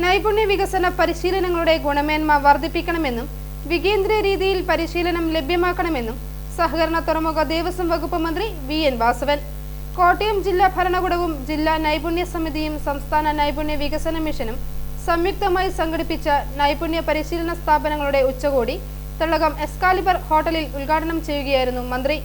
നൈപുണ്യ വികസന പരിശീലനങ്ങളുടെ ഗുണമേന്മ വർദ്ധിപ്പിക്കണമെന്നും വികേന്ദ്രീയ രീതിയിൽ പരിശീലനം ലഭ്യമാക്കണമെന്നും സഹകരണ തുറമുഖ ദേവസ്വം വകുപ്പ് മന്ത്രി വി എൻ വാസവൻ. കോട്ടയം ജില്ലാ ഭരണകൂടവും ജില്ലാ നൈപുണ്യ സമിതിയും സംസ്ഥാന നൈപുണ്യ വികസന മിഷനും സംയുക്തമായി സംഘടിപ്പിച്ച നൈപുണ്യ പരിശീലന സ്ഥാപനങ്ങളുടെ ഉച്ചകോടി തള്ളകം എസ്കാലിബർ ഹോട്ടലിൽ ഉദ്ഘാടനം ചെയ്യുകയായിരുന്നു മന്ത്രി.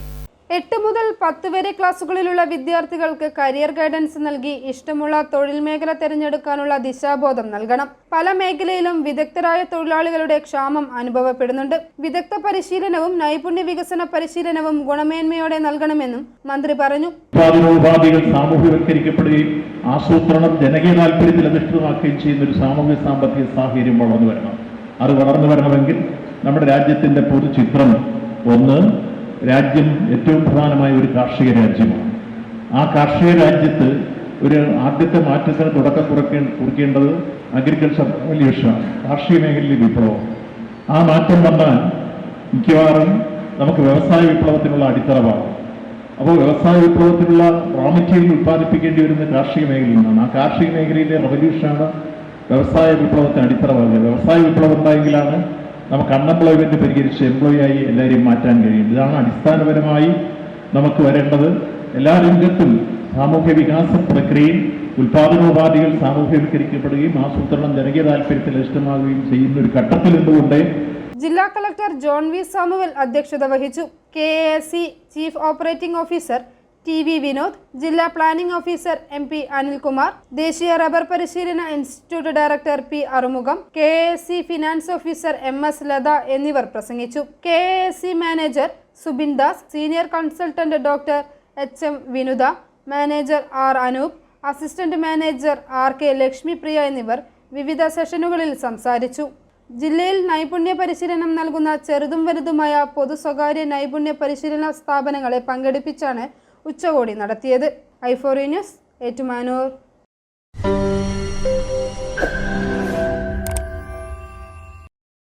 എട്ട് മുതൽ പത്ത് വരെ ക്ലാസ്സുകളിലുള്ള വിദ്യാർത്ഥികൾക്ക് കരിയർ ഗൈഡൻസ് നൽകി ഇഷ്ടമുള്ള തൊഴിൽ മേഖല തിരഞ്ഞെടുക്കാനുള്ള ദിശാബോധം നൽകണം. പല മേഖലയിലും വിദഗ്ധരായ തൊഴിലാളികളുടെ ക്ഷാമം അനുഭവപ്പെടുന്നുണ്ട്. വിദഗ്ധ പരിശീലനവും നൈപുണ്യ വികസന പരിശീലനവും ഗുണമേന്മയോടെ നൽകണമെന്നും മന്ത്രി പറഞ്ഞു. ഉത്പാദനോപാധികൾ സാമൂഹ്യവൽക്കരിക്കപ്പെടുകയും ആസൂത്രണം ജനകീയ താല്പര്യത്തിൽ അധിഷ്ഠിതമാക്കുകയും ചെയ്യുന്ന ഒരു സാമൂഹ്യ സാമ്പത്തിക സാഹചര്യം വളർന്നു വരണം. അത് വളർന്നു വരണമെങ്കിൽ നമ്മുടെ രാജ്യത്തിന്റെ പൊതുചിത്രം ഒന്ന് രാജ്യം ഏറ്റവും പ്രധാനമായ ഒരു കാർഷിക രാജ്യമാണ്. ആ കാർഷിക രാജ്യത്ത് ഒരു ആദ്യത്തെ മാറ്റത്തിന് തുടക്കം കുറിക്കേ കുറിക്കേണ്ടത് അഗ്രികൾച്ചർ റവല്യൂഷനാണ് കാർഷിക മേഖലയിലെ വിപ്ലവം. ആ മാറ്റം വന്നാൽ മിക്കവാറും നമുക്ക് വ്യവസായ വിപ്ലവത്തിനുള്ള അടിത്തറവാണ് അപ്പോൾ വ്യവസായ വിപ്ലവത്തിനുള്ള റോ മെറ്റീരിയൽ ഉത്പാദിപ്പിക്കേണ്ടി വരുന്ന കാർഷിക മേഖലയിൽ നിന്നാണ് ആ കാർഷിക മേഖലയിലെ റവല്യൂഷനാണ് വ്യവസായ വിപ്ലവത്തിന് അടിത്തറവാകുന്നത് വ്യവസായ വിപ്ലവം ഉണ്ടായെങ്കിലാണ് നമുക്ക് അൺഎംപ്ലോയ്മെന്റ് പരിഹരിച്ച് എംപ്ലോയി ആയി എല്ലാവരെയും മാറ്റാൻ കഴിയും. ഇതാണ് അടിസ്ഥാനപരമായി നമുക്ക് വരേണ്ടത്. എല്ലാ രംഗത്തും സാമൂഹ്യ വികാസ പ്രക്രിയയിൽ ഉൽപാദനോപാധികൾ സാമൂഹ്യവൽക്കരിക്കപ്പെടുകയും ആസൂത്രണം ജനകീയ താല്പര്യത്തിൽ ഇഷ്ടമാകുകയും ചെയ്യുന്ന ഒരു ഘട്ടത്തിൽ എന്തുകൊണ്ട് ജില്ലാ കളക്ടർ ജോൺ വി സാമുവൽ അധ്യക്ഷത വഹിച്ചു. K A C chief operating officer T V Vinod ജില്ലാ planning officer M P Anilkumar ദേശീയ റബ്ബർ പരിശീലന institute director P Arumugham K S C finance officer M S Latha എന്നിവർ പ്രസംഗിച്ചു. K S C manager Subin Das senior consultant doctor H M Vinutha manager R Anoop assistant manager R K Lakshmipriya എന്നിവർ വിവിധ സെഷനുകളിൽ സംസാരിച്ചു. ജില്ലയിൽ നൈപുണ്യ പരിശീലനം നൽകുന്ന ചെറുതും വലുതുമായ പൊതു സ്വകാര്യ നൈപുണ്യ പരിശീലന സ്ഥാപനങ്ങളെ പങ്കെടുപ്പിച്ചാണ് ഉച്ചകോടി നടത്തിയത്. ഐഫോറി ന്യൂസ് ഏറ്റുമാനൂർ.